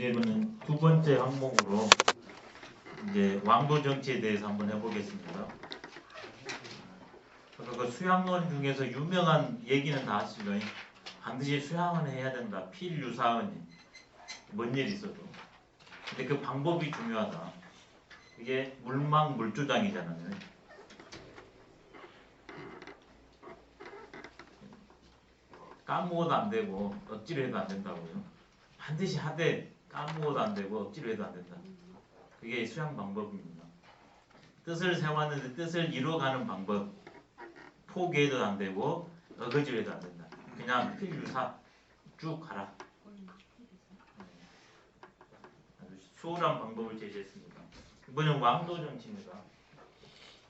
이제는 두 번째 항목으로 이제 왕도 정치에 대해서 한번 해보겠습니다. 그그 수양론 중에서 유명한 얘기는 다 아시죠? 반드시 수양은 해야 된다. 필유사은이 뭔 일이 있어도. 근데 그 방법이 중요하다. 이게 물망 물주장이잖아요. 까먹어도 안 되고 억지로 해도 안 된다고요. 반드시 하되 까먹어도 안 되고 억지로 해도 안 된다. 그게 수양 방법입니다. 뜻을 세웠는데 뜻을 이루어가는 방법 포기해도 안 되고 어거지로 해도 안 된다. 그냥 필유사 쭉 가라. 아주 수월한 방법을 제시했습니다. 이번엔 왕도 정치입니다.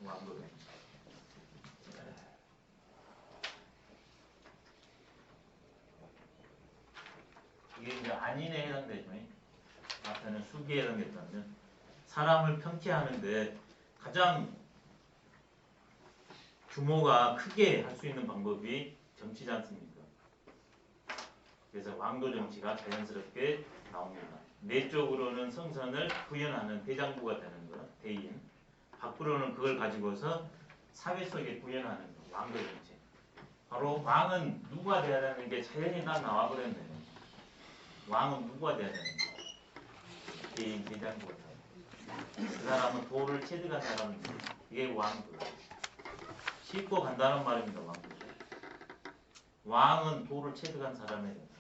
왕도 정치. 이게 이제 안인에 해당되죠. 앞에는 수기에 해당됐다면 사람을 평치하는데 가장 규모가 크게 할 수 있는 방법이 정치지 않습니까? 그래서 왕도 정치가 자연스럽게 나옵니다. 내적으로는 성선을 구현하는 대장부가 되는 것, 대인. 밖으로는 그걸 가지고서 사회 속에 구현하는 것, 왕도 정치. 바로 왕은 누가 돼야 되는 게 자연히 다 나와버렸네요. 왕은 누가 돼야 되는 거? 대인, 대장부가 그 사람은 도를 체득한 사람입니다. 이게 왕도. 싣고 간다는 말입니다. 왕도. 왕은 도를 체득한 사람이야 된다.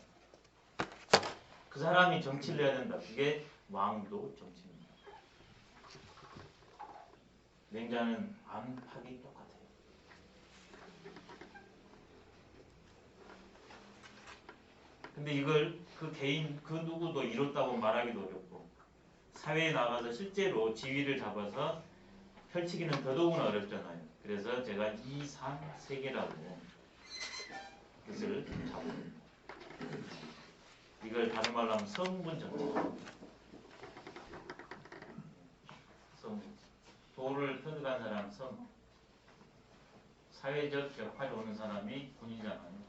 그 사람이 정치를 해야 된다. 그게 왕도 정치입니다. 맹자는 안팎이 똑같아요. 근데 이걸 그 개인 그 누구도 이뤘다고 말하기도 어렵고 사회에 나가서 실제로 지위를 잡아서 펼치기는 더더욱은 어렵잖아요. 그래서 제가 이상 세계라고 뜻을 잡습니다. 이걸 다른 말로 하면 성분 정치. 성. 도를 터득한 사람 성. 사회적 역할이 오는 사람이 군이잖아요.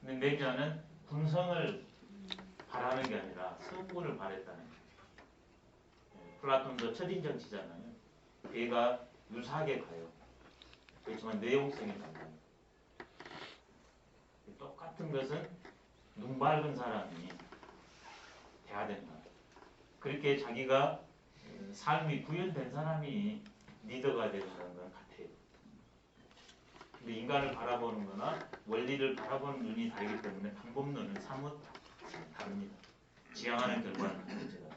근데 맹자는 군성을 바라는 게 아니라 성분을 바랬다는 거예요. 예, 플라톤도 철인 정치잖아요. 얘가 유사하게 가요. 그렇지만 내용성이 달라요. 똑같은 것은 눈 밝은 사람이 돼야 된다. 그렇게 자기가 어, 삶이 구현된 사람이 리더가 된다는 건 같아요. 근데 인간을 바라보는 거나 원리를 바라보는 눈이 다르기 때문에 방법론은 사뭇 다릅니다. 지향하는 결과는 문제다.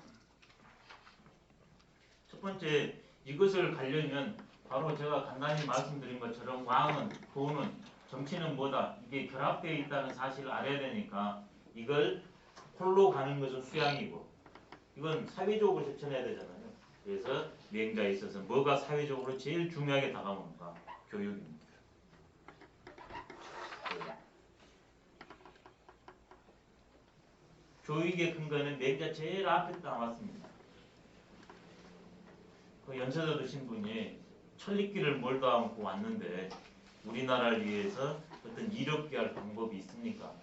첫 번째 이것을 가려면 바로 제가 간단히 말씀드린 것처럼 왕은 도는 정치는 뭐다 이게 결합되어 있다는 사실을 알아야 되니까 이걸 홀로 가는 것은 수양이고 이건 사회적으로 실천해야 되잖아요. 그래서 맹자에 있어서 뭐가 사회적으로 제일 중요하게 다가오는가 교육입니다. 교육의 근거는 맹자 제일 앞에 나왔습니다. 그 연세대 드신 분이 천리길을 않고 왔는데 우리나라를 위해서 어떤 이롭게 할 방법이 있습니까?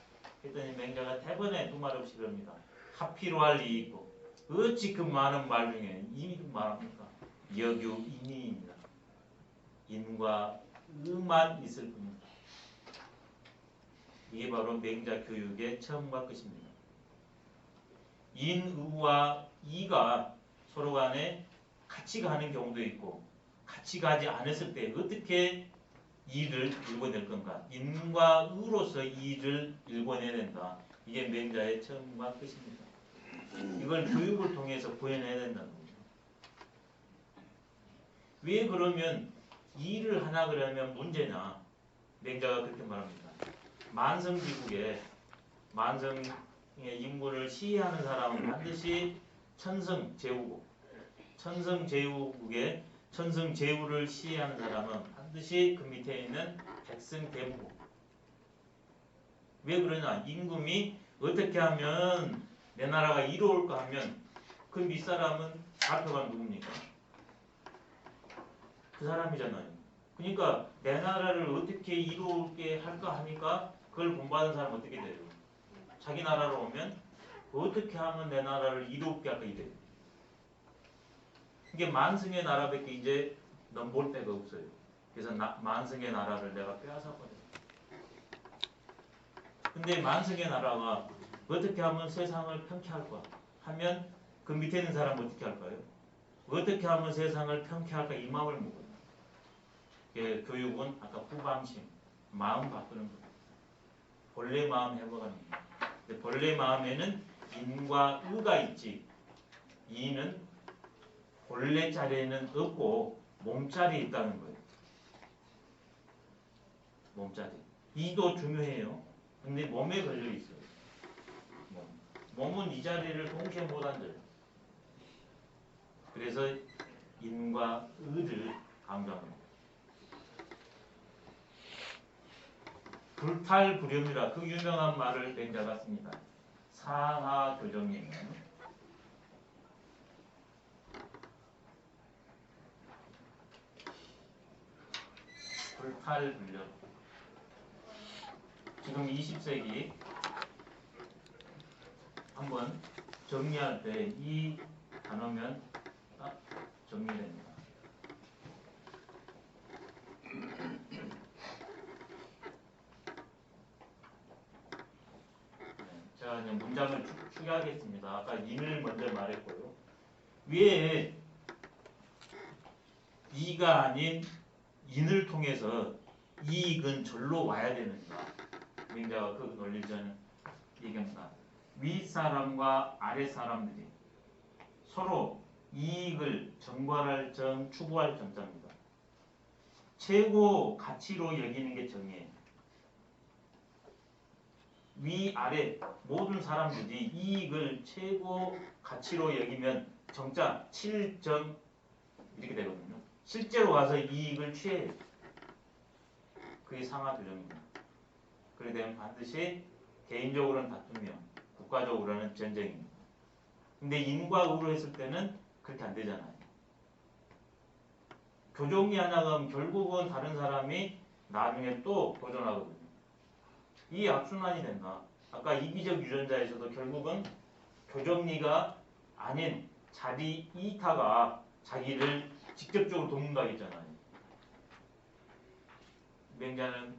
했더니 맹자가 대번에 두말 없이 그럽니다. 하피로 할이 있고 어찌 그 많은 말 중에 이미 말합니까? 여규 인이입니다. 인과 의만 있을 뿐입니다. 이게 바로 맹자 교육의 처음과 끝입니다. 인의와 이가 서로 간에 같이 가는 경우도 있고 같이 가지 않았을 때 어떻게 이를 일궈낼 건가? 인과 의로서 이를 일궈내야 된다. 이게 맹자의 처음과 끝입니다. 이걸 교육을 통해서 구현해야 된다는 거죠. 왜 그러면 일을 하나 그러면 문제냐? 맹자가 그렇게 말합니다. 만성지국에 만성 의 인물을 시해하는 사람은 반드시 천성 제후국 천성 제후국에 천성 제후를 시해하는 사람은 반드시 그 밑에 있는 백성 대부국 왜 그러냐 임금이 어떻게 하면 내 나라가 이로울까 하면 그 밑사람은 좌표가 누굽니까? 그 사람이잖아요. 그러니까 내 나라를 어떻게 이루게 할까 하니까 그걸 본받은 사람 어떻게 돼요? 자기 나라로 오면 어떻게 하면 내 나라를 이롭게 할까 이래. 이게 만승의 나라밖에 이제 넘볼 데가 없어요. 그래서 나- 만승의 나라를 내가 빼앗아 버려. 근데 만승의 나라가 어떻게 하면 세상을 평쾌할까 하면 그 밑에 있는 사람 어떻게 할까요? 어떻게 하면 세상을 평쾌할까 이 마음을 먹어요. 예, 교육은 아까 후방심, 마음 바꾸는 거예요. 본래 마음 회복하는 거예요. 본래 마음에는 인과 의가 있지. 이는 본래 자리에는 없고 몸자리에 있다는 거예요. 몸자리. 이도 중요해요. 근데 몸에 걸려 있어요. 몸. 몸은 이 자리를 동시에 못 앉아요. 그래서 인과 의를 강조합니다. 불탈불염이라 그 유명한 말을 씁니다. 사하교정님. 불탈불염. 지금 20세기 한번 정리할 때 이 단어면 딱 정리됩니다. 네, 이제 문장을 추- 추가하겠습니다. 아까 인을 먼저 말했고요. 위에 이가 아닌 인을 통해서 이익은 절로 와야 되는가? 민자가 그 논리를 얘기합니다. 위 사람과 아래 사람들이 서로 이익을 정발할 정, 추구할 정자입니다. 최고 가치로 여기는 게 정이에요. 위 아래 모든 사람들이 이익을 최고 가치로 여기면 정자 7정 이렇게 되거든요. 실제로 와서 이익을 취해요. 그게 상하 규정입니다. 그렇게 되면 반드시 개인적으로는 다투며 국가적으로는 전쟁입니다. 근데 인과 의로 했을 때는 그렇게 안 되잖아요. 교정이 하나가 결국은 다른 사람이 나중에 또 도전하거든요. 이 악순환이 된다. 아까 이기적 유전자에서도 결국은 교정리가 아닌 자기 이타가 자기를 직접적으로 돕는다 했잖아요. 맹자는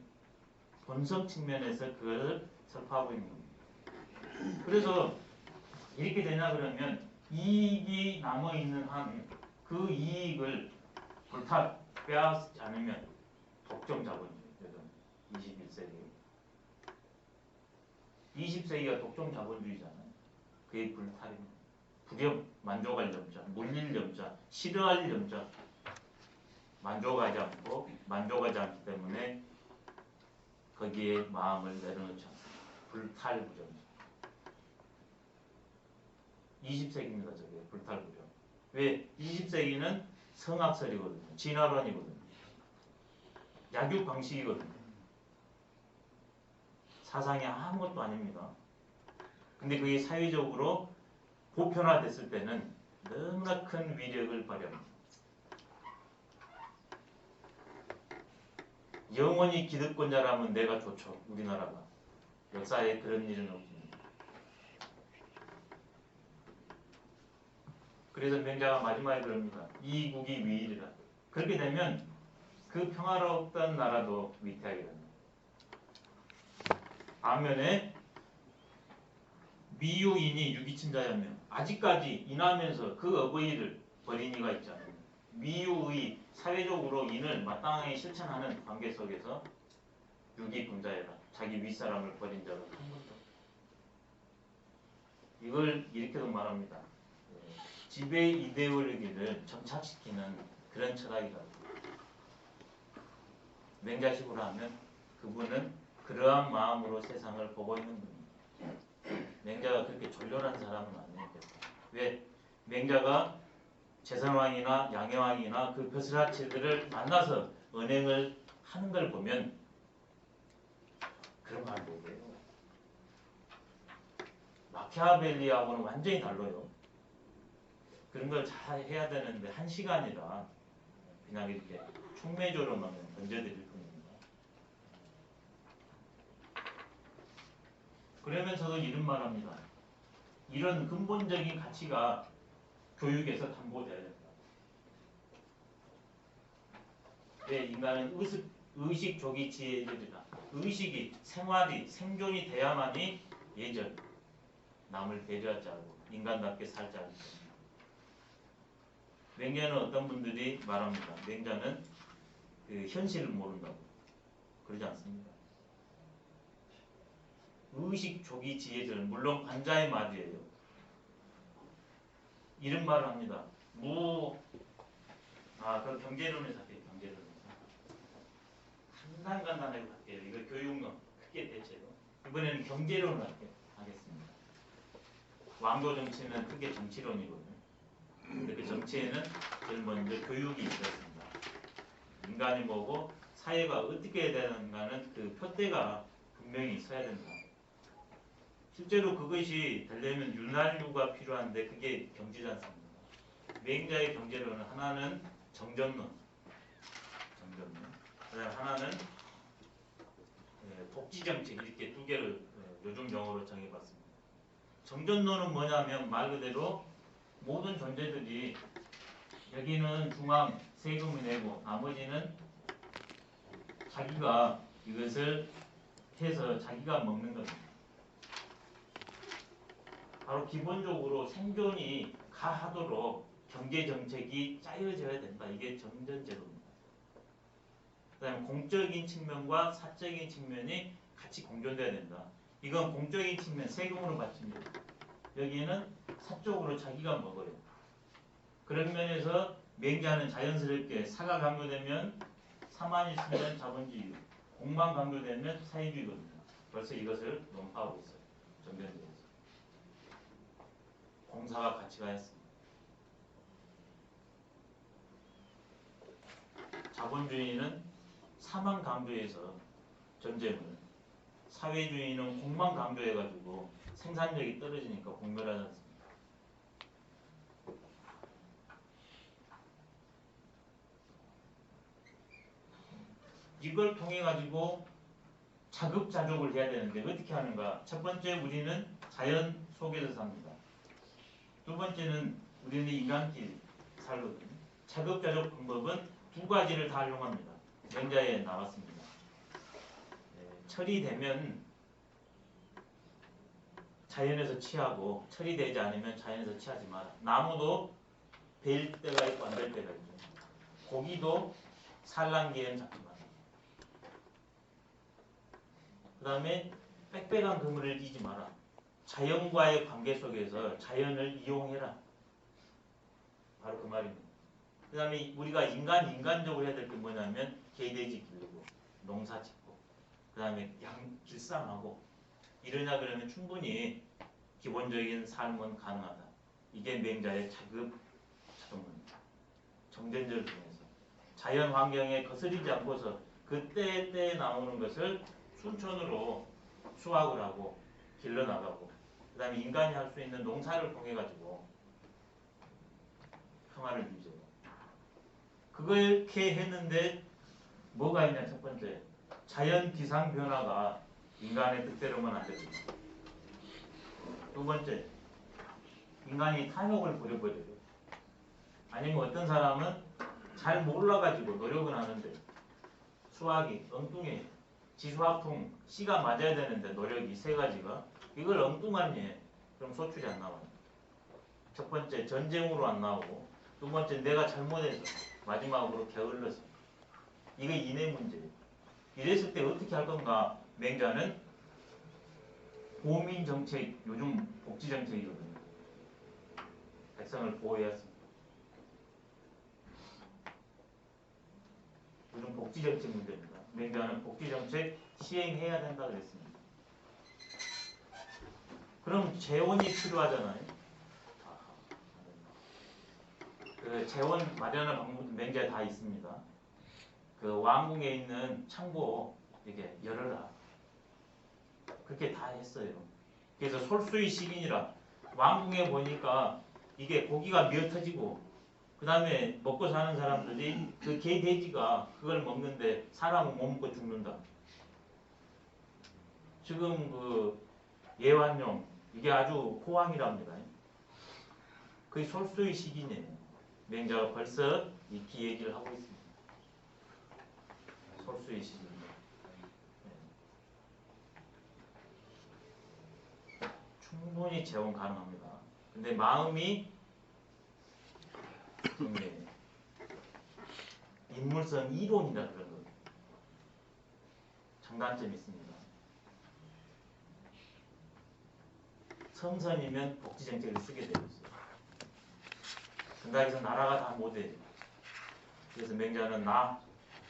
본성 측면에서 그걸 설파하고 있는 겁니다. 그래서 이렇게 되냐 그러면 이익이 남아 있는 한 그 이익을 불탈 빼앗지 않으면 독점 자본주의 요즘 21세기 20세기가 독점 자본주의잖아요. 그게 불탈입니다. 불염 만족할 염자, 물릴 염자, 싫어할 염자 만족하지 않고 만족하지 않기 때문에 거기에 마음을 내려놓지 않습니다. 불탈부정. 20세기입니다. 저게 불탈부정. 왜? 20세기는 성악설이거든요. 진화론이거든요. 약육 방식이거든요. 사상이 아무것도 아닙니다. 근데 그게 사회적으로 보편화됐을 때는 너무나 큰 위력을 발휘합니다. 영원히 기득권자라면 내가 좋죠. 우리나라가. 역사에 그런 일은 없습니다. 그래서 명자가 마지막에 그럽니다. 이국이 위일이라. 그렇게 되면 그 평화롭던 나라도 위태하게 됩니다. 반면에 미유인이 유기친자였면 아직까지 인하면서 그 어버이를 버린 이가 있잖아요. 미유의 사회적으로 인을 마땅하게 실천하는 관계 속에서 유기분자해라. 자기 윗사람을 버린 적은 한 없다. 이걸 이렇게도 말합니다. 예, 지배 이데올로기를 정착시키는 그런 철학이라고. 맹자식으로 하면 그분은 그러한 마음으로 세상을 보고 있는 분입니다. 맹자가 그렇게 졸렬한 사람은 아니니까. 왜? 맹자가 재선왕이나 양해왕이나 그 벼슬아치들을 만나서 은행을 하는 걸 보면 그런 말 못해요. 마키아벨리하고는 완전히 달라요. 그런 걸 잘 해야 되는데 한 시간이라 그냥 이렇게 촉매조로만 던져드릴 뿐입니다. 그러면서도 이런 말합니다. 이런 근본적인 가치가 교육에서 담보돼야 된다. 네, 인간은 의식, 의식 조기 지혜들이다. 의식이 생활이 생존이 돼야만이 예전 남을 배려하지 않고 인간답게 살지 않고 맹자는 어떤 분들이 말합니다. 맹자는 그 현실을 모른다고 그러지 않습니다. 의식 조기 지혜들 물론 관자의 말이에요. 이런 말을 합니다. 무 아, 그 경제론에서 할게요. 경제론에서 간단간단하게 갈게요. 이거 교육론 크게 대체로 이번에는 경제론을 할게요. 하겠습니다. 왕도 정치는 크게 정치론이거든요. 근데 그 정치에는 제일 먼저 교육이 있었습니다. 인간이 뭐고 사회가 어떻게 해야 되는가는 그 표대가 분명히 있어야 된다. 실제로 그것이 되려면 윤활유가 필요한데 그게 경제지 않습니다. 맹자의 경제론은 하나는 정전론, 정전론. 그다음 하나는 예, 복지정책 이렇게 두 개를 예, 요즘 용어로 정해봤습니다. 정전론은 뭐냐면 말 그대로 모든 존재들이 여기는 중앙 세금을 내고 나머지는 자기가 이것을 해서 자기가 먹는 겁니다. 바로 기본적으로 생존이 가하도록 경제 정책이 짜여져야 된다. 이게 정전 제도입니다. 그다음에 공적인 측면과 사적인 측면이 같이 공존돼야 된다. 이건 공적인 측면 세금으로 받칩니다. 여기에는 사적으로 자기가 먹어요. 그런 면에서 맹자는 자연스럽게 사가 강조되면 사만이 있으면 자본주의, 공만 강조되면 사회주의거든요. 벌써 이것을 논파하고 있어요. 정전제에 서. 공사가 같이 가였습니다. 자본주의는 사만 강조해서 전쟁을 사회주의는 공만 강조해가지고 생산력이 떨어지니까 공멸하지 않습니다. 이걸 통해 가지고 자급자족을 해야 되는데 어떻게 하는가? 첫 번째 우리는 자연 속에서 삽니다. 두 번째는 우리는 인간끼리 살거든요. 자급자족 방법은 두 가지를 다 활용합니다. 명자에 나왔습니다. 네, 철이 되면 자연에서 취하고 철이 되지 않으면 자연에서 취하지 마라. 나무도 될 때가 있고 안 될 때가 있죠. 고기도 산란기에는 잡지 마라. 그 다음에 빽빽한 그물을 끼지 마라. 자연과의 관계 속에서 자연을 이용해라. 바로 그 말입니다. 그 다음에 우리가 인간, 인간적으로 해야 될 게 뭐냐면 개돼지 기르고 농사 짓고 그 다음에 양 길상하고 이러냐 그러면 충분히 기본적인 삶은 가능하다. 이게 맹자의 자급 자동론입니다. 정전제를 통해서 자연 환경에 거스리지 않고서 그때 때에 나오는 것을 순천으로 수확을 하고 길러나가고 그 다음에 인간이 할 수 있는 농사를 통해 가지고 평화를 유지해요. 그렇게 했는데 뭐가 있냐 첫 번째 자연 기상 변화가 인간의 뜻대로만 안 됩니다. 두 번째 인간이 탐욕을 부려버려요. 아니면 어떤 사람은 잘 몰라가지고 노력은 하는데 수학이 엉뚱해 지수화풍 C가 맞아야 되는데 노력 이 세 가지가 이걸 엉뚱한 예 그럼 소출이 안 나와요. 첫 번째 전쟁으로 안 나오고 두 번째 내가 잘못해서 마지막으로 게을러서 이게 인의 문제예요. 이랬을 때 어떻게 할 건가? 맹자는 보민 정책 요즘 복지 정책이거든요. 백성을 보호해야 합니다. 요즘 복지 정책 문제입니다. 맹자는 복지 정책 시행해야 된다 그랬습니다. 그럼 재원이 필요하잖아요. 그 재원 마련하는 방법 맹자에 다 있습니다. 그 왕궁에 있는 창고 이게 열어라. 그렇게 다 했어요. 그래서 솔수의 식인이라 왕궁에 보니까 이게 고기가 미어 터지고 그 다음에 먹고 사는 사람들이 그 개 돼지가 그걸 먹는데 사람은 못 먹고 죽는다. 지금 그 예완용 이게 아주 호황이랍니다. 거의 솔수의 시기네요. 맹자가 벌써 이기 얘기를 하고 있습니다. 솔수의 시기입니다. 네. 충분히 재원 가능합니다. 근데 마음이 이게 인물성 이론이라 그런 거 장단점이 있습니다. 성선이면 복지 정책을 쓰게 되어 있어요. 근다에서 나라가 다 못해. 그래서 맹자는 나,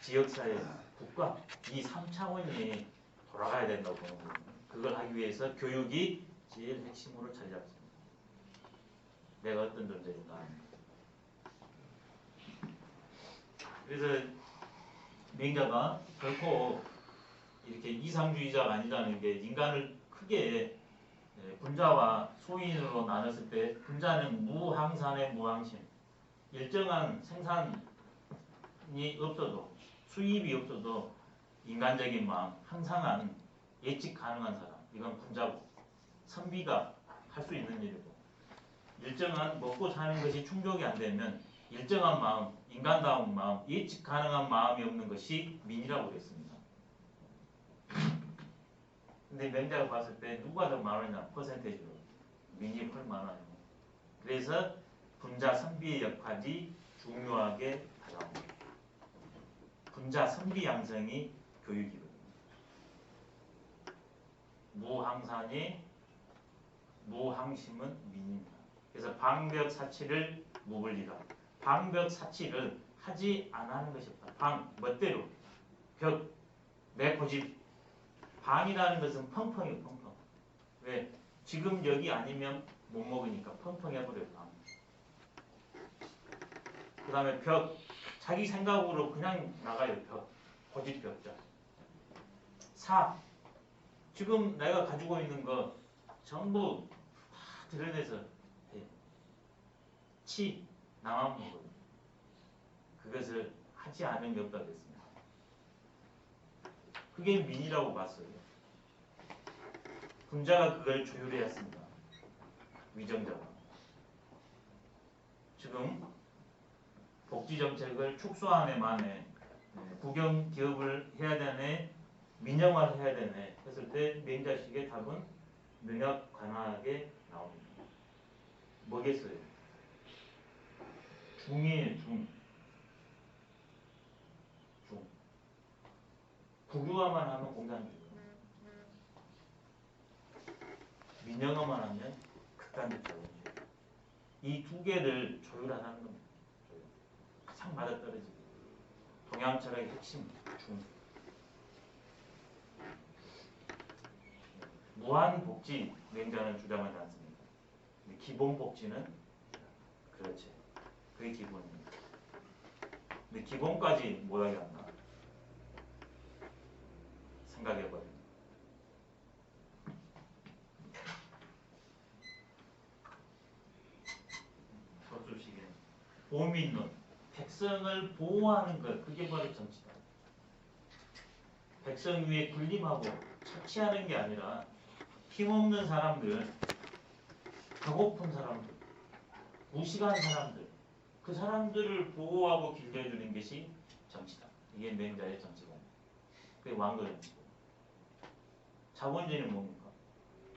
지역사회, 국가 이 3차원이 돌아가야 된다고 보는 거예요. 그걸 하기 위해서 교육이 제일 핵심으로 자리 잡습니다. 내가 어떤 존재인가. 그래서 맹자가 결코 이렇게 이상주의자가 아니라는 게 인간을 크게 예, 분자와 소인으로 나눴을 때 분자는 무항산의 무항심. 일정한 생산이 없어도 수입이 없어도 인간적인 마음 항상한 예측 가능한 사람. 이건 분자고 선비가 할 수 있는 일이고. 일정한 먹고 사는 것이 충족이 안 되면 일정한 마음 인간다운 마음 예측 가능한 마음이 없는 것이 민이라고 그랬습니다. 근데 맹자가 봤을 때 누가 더 많으냐 퍼센테이지로 민이 훨 많아요. 그래서 분자 선비의 역할이 중요하게 다가옵니다. 분자 선비 양성이 교육이거든요. 무항산이 무항심은 민입니다. 그래서 방벽 사치를 무불리다. 방벽 사치를 하지 않는 것이. 방 멋대로 벽 내 고집 방이라는 것은 펑펑이에요, 펑펑. 왜? 지금 여기 아니면 못 먹으니까 펑펑 해버려요, 방. 그 다음에 벽. 자기 생각으로 그냥 나가요, 벽. 고집 벽자. 사. 지금 내가 가지고 있는 거 전부 다 드러내서 해요. 치. 나만 먹어요. 그것을 하지 않은 게 없다 그랬습니다. 그게 민이라고 봤어요. 분자가 그걸 조율해야 했습니다. 위정자가. 지금 복지 정책을 축소하네 만에 국영 기업을 해야 되네 민영화를 해야 되네 했을 때 맹자식의 답은 명확 관하게 나옵니다. 뭐겠어요? 중이에요 중. 중. 국유화만 하면 공산주의. 민영화만 하면 극단적 자본주의. 이두 개를 조율하는 겁니다. 조율. 가장 맞아떨어지고 동양 철학의 핵심 중. 무한 복지 맹자는 주장하지 않습니다. 근데 기본 복지는 그렇지. 그게 기본입니다. 근데 기본까지 못하게 한다. 생각해봐요. 서술식에 보민론, 백성을 보호하는 것, 그게 바로 정치다. 백성 위에 군림하고 착취하는 게 아니라 힘없는 사람들, 배고픈 사람들, 무식한 사람들, 그 사람들을 보호하고 길러주는 것이 정치다. 이게 맹자의 정치다. 그게 왕도 정치고. 자본주의는 뭡니까?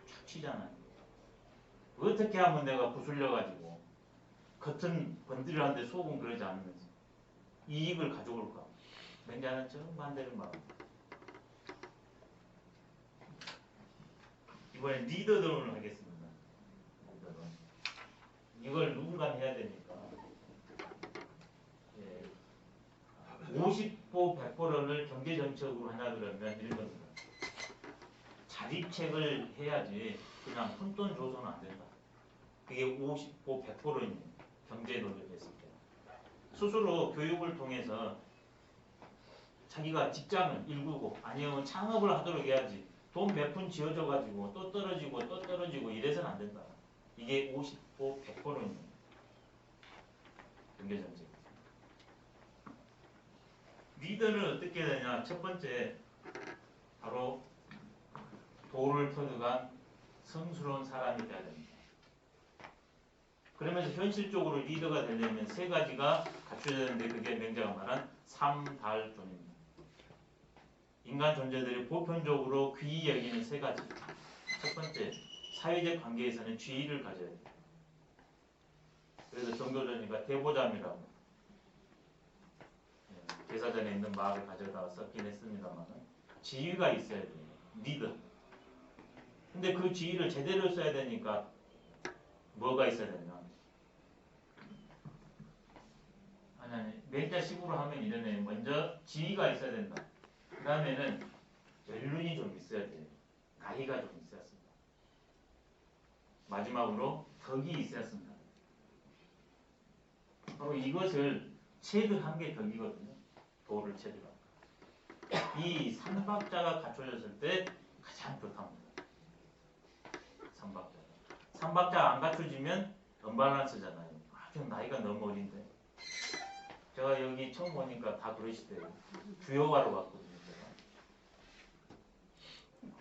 착취잖아요. 어떻게 하면 내가 부술려가지고 겉은 번들하는데 속은 그러지 않으면서 이익을 가져올까? 맹자는 정반대를 말합니다. 이번에 리더론을 하겠습니다. 리더론. 이걸 누군가 해야 되니까. 예. 50보 100보론을 경제정책으로 하나 그러면 이런 겁니다. 자립책을 해야지 그냥 푼돈 줘서는 안 된다. 그게 50보 100보론이에요. 경제 논리를 했을 때. 스스로 교육을 통해서 자기가 직장을 일구고 아니면 창업을 하도록 해야지 돈 몇 푼 지어져 가지고 또 떨어지고 또 떨어지고 이래서는 안 된다. 이게 50보 100보론이에요. 경제 정책. 리더는 어떻게 되냐? 첫 번째 바로 도를 터득한 성스러운 사람이 돼야 됩니다. 그러면서 현실적으로 리더가 되려면 세 가지가 갖춰져야 되는데 그게 명자가 말한 삼달존입니다. 인간 존재들이 보편적으로 귀히 여기는 세 가지. 첫 번째, 사회적 관계에서는 지위를 가져야 돼요. 그래서 정교전이가 대보잠이라고 예, 대사전에 있는 말을 가져다가 썼긴 했습니다만 지위가 있어야 돼요. 리더. 근데 그 지위를 제대로 써야 되니까 뭐가 있어야 되냐? 아니 아니 맹자식으로 하면 이러네. 먼저 지위가 있어야 된다. 그 다음에는 연륜이 좀 있어야 돼요. 나이가 좀 있어야 합니다. 마지막으로 덕이 있어야 합니다. 바로 이것을 체득한 게 덕이거든요. 도를 체득한. 이 삼박자가 갖춰졌을 때 가장 좋답니다. 삼박자. 삼박자가 안 갖춰지면 언밸런스잖아요. 아주 나이가 너무 어린데. 제가 여기 처음 보니까 다 그러시대요. 주요가로 봤거든요.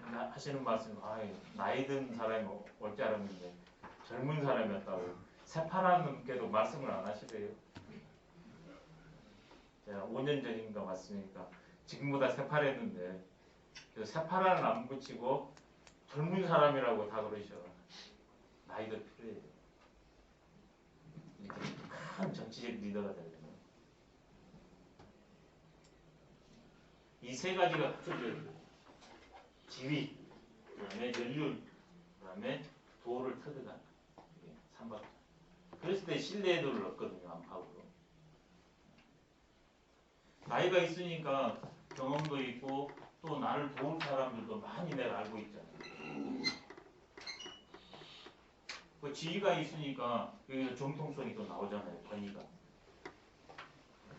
제가. 나- 하시는 말씀, 아 나이 든 사람이 올 줄 알았는데 젊은 사람이었다고 새파란 분께도 말씀을 안 하시대요. 제가 5년 전인가 왔으니까 지금보다 새파랬는데 그래서 새파란을 안 붙이고 젊은 사람이라고 다 그러셔. 나이도 필요해요. 큰 정치적 리더가 되려면 이 세 가지가 돼요. 지위, 그 다음에 연륜, 그 다음에 도를 터득한 이게 삼박. 그랬을 때 신뢰도를 얻거든요 안팎으로. 나이가 있으니까 경험도 있고 또 나를 도울 사람들도 많이 내가 알고 있잖아요. 그 지위가 있으니까 여기서 정통성이 또 나오잖아요. 권위가.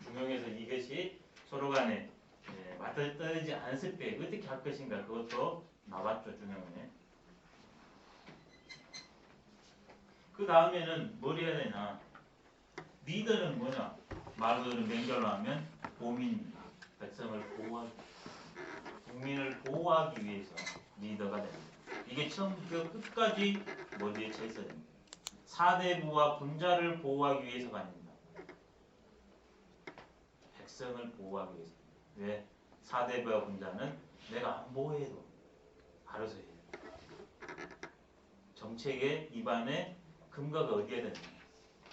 중용에서 이것이 서로 간에 예, 맞떨어지지 않았을 때 어떻게 할 것인가 그것도 나왔죠 중용에. 그 다음에는 뭘 해야 되냐? 리더는 뭐냐? 말 그대로 명절로 하면 보민 백성을 보호하기, 국민을 보호하기 위해서 리더가 됩니다. 이게 처음부터 끝까지 머리에 쳐 있어야 됩니다. 사대부와 군자를 보호하기 위해서가 아닙니다. 백성을 보호하기 위해서. 왜? 사대부와 군자는 내가 안 보호해도 알아서 해요. 정책의 입안에 근거가 어디에 되냐?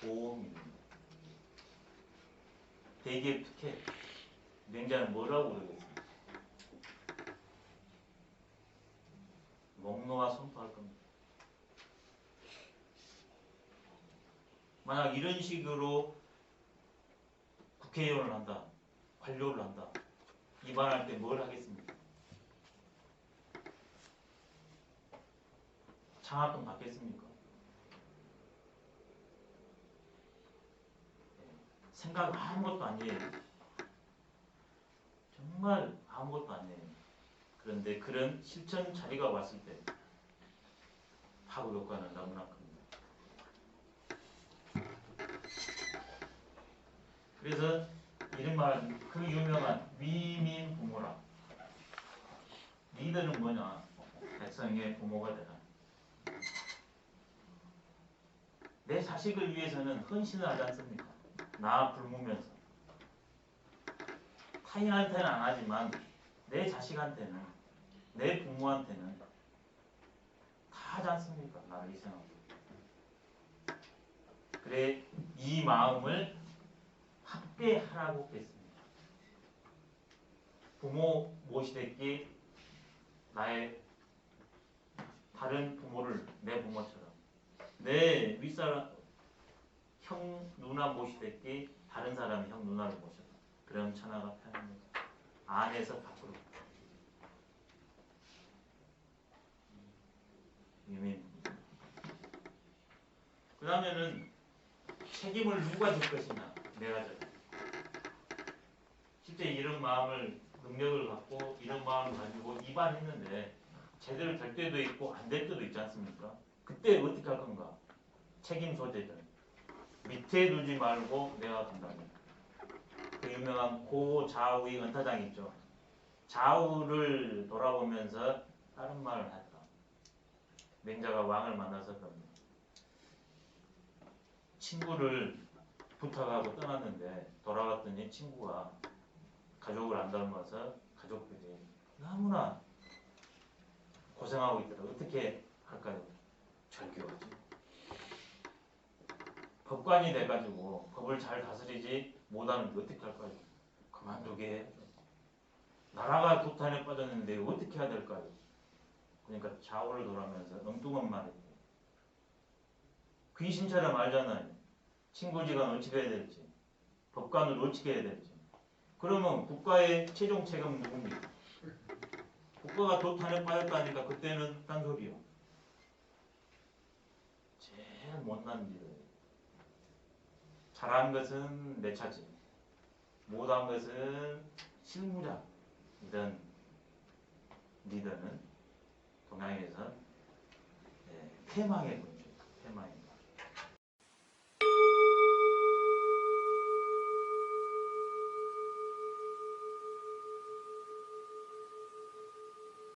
보험입니다. 대기업 특혜. 명자는 뭐라고 그러겠습니 까? 목노와 선포할 겁니다. 만약 이런 식으로 국회의원을 한다, 관료를 한다, 입안할 때 뭘 하겠습니까? 장학금 받겠습니까? 생각 아무것도 아니에요. 정말 아무것도 아니에요. 그런데 그런 실천 자리가 왔을 때 파급 효과는 너무나 큽니다. 그래서 이른말 그 유명한 위민 부모라. 리더는 뭐냐? 백성의 부모가 되라. 내 자식을 위해서는 헌신을 하지 않습니까? 나 굶으면서 타인한테는 안 하지만 내 자식한테는 내 부모한테는 다 하지 않습니까? 나를 희생하고 그래 이 마음을 확대하라고 했습니다. 부모 모시됐기 나의 다른 부모를 내 부모처럼 내 윗사람 형 누나 모시됐기 다른 사람이 형 누나를 모셔 그럼 천하가 편합니다. 안에서 밖으로 유민 그 다음에는 책임을 누가 질 것이냐 내가 져 실제 이런 마음을 능력을 갖고 이런 마음을 가지고 입안했는데 제대로 될 때도 있고 안 될 때도 있지 않습니까? 그때 어떻게 할 건가? 책임 소재들 밑에 두지 말고 내가 간다면 그 유명한 고좌우의 은타장 있죠. 좌우를 돌아보면서 다른 말을 했다. 맹자가 왕을 만나서 그럽니다. 친구를 부탁하고 떠났는데 돌아왔더니 친구가 가족을 안 닮아서 가족들이 너무나 고생하고 있더라. 어떻게 할까요? 절교하지. 법관이 돼가지고 법을 잘 다스리지 못하는데 어떻게 할까요? 그만두게 해. 나라가 도탄에 빠졌는데 어떻게 해야 될까요? 그러니까 좌우를 돌아면서 엉뚱한 말이에요. 귀신처럼 알잖아요. 친구지간 어떻게 해야 될지, 법관을 어떻게 해야 될지. 그러면 국가의 최종 책임은 누굽니까? 국가가 도탄에 빠졌다니까 그때는 딴 소리요. 제일 못난 일을 잘한 것은 내 차지, 못한 것은 실무자 이런 리더는 동양에서 예, 태망의 군주, 태망의 군주.